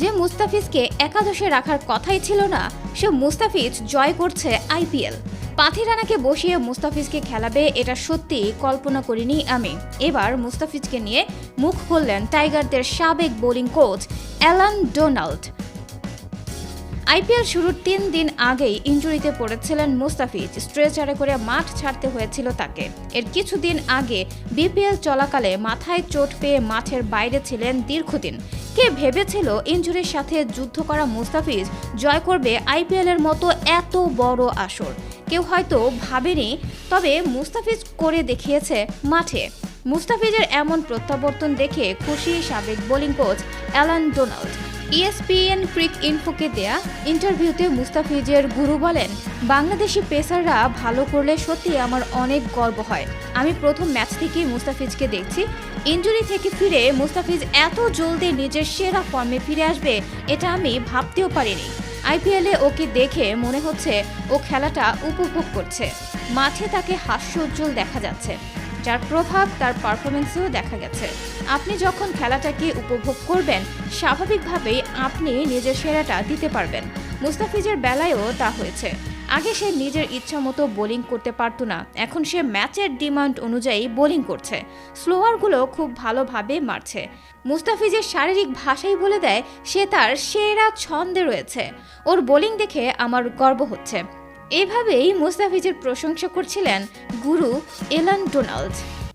যে মুস্তাফিজকে একাদশে রাখার কথাই ছিল না, সে মুস্তাফিজ জয় করছে আইপিএল। পাথি রানাকে বসিয়ে মুস্তাফিজকে খেলাবে, এটা সত্যি কল্পনা করিনি আমি। এবার মুস্তাফিজকে নিয়ে মুখ খুললেন টাইগারদের সাবেক bowling coach Allan Donald. IPL শুরুর তিন দিন আগেই ইঞ্জুরিতে পড়েছিলেন মুস্তাফিজ। স্ট্রেচারে করে মাঠ ছাড়তে হয়েছিল তাকে। এর কিছুদিন আগে বিপিএল চলাকালে মাথায় চোট পেয়ে মাঠের বাইরে ছিলেন দীর্ঘদিন। কে ভেবেছিল ইঞ্জুরির সাথে যুদ্ধ করা মুস্তাফিজ জয় করবে আইপিএল এর মতো এত বড় আসর? কেউ হয়তো ভাবেনি, তবে মুস্তাফিজ করে দেখিয়েছে মাঠে। মুস্তাফিজের এমন প্রত্যাবর্তন দেখে খুশি সাবেক bowling coach Allan Donald. E ESPN ক্রিক ইনফোকে দেয়া ইন্টারভিউতে মুস্তাফিজের গুরু বলেন, বাংলাদেশি পেসাররা ভালো করলে সত্যি আমার অনেক গর্ব হয়। আমি প্রথম ম্যাচ থেকেই মুস্তাফিজকে দেখছি। ইঞ্জুরি থেকে ফিরে মুস্তাফিজ এত জলদি নিজের সেরা ফর্মে ফিরে আসবে, এটা আমি ভাবতেও পারিনি। আইপিএলে ওকে দেখে মনে হচ্ছে ও খেলাটা উপভোগ করছে। মাঠে তাকে হাস্যোজ্জ্বল দেখা যাচ্ছে। যার প্রভাব তার পারফরমেন্সেও দেখা গেছে। আপনি যখন খেলাটাকে উপভোগ করবেন, স্বাভাবিকভাবেই আপনি নিজের সেরাটা দিতে পারবেন। মুস্তাফিজের বেলায়ও তা হয়েছে। আগে সে নিজের ইচ্ছা মতো বোলিং করতে পারতো না। এখন সে ম্যাচের ডিমান্ড অনুযায়ী বোলিং করছে। স্লোয়ারগুলো খুব ভালোভাবে মারছে। মুস্তাফিজের শারীরিক ভাষাই বলে দেয়, সে তার সেরা ছন্দে রয়েছে। ওর বোলিং দেখে আমার গর্ব হচ্ছে। এভাবেই মুস্তাফিজের প্রশংসা করছিলেন গুরু এলান ডোনাল্ড।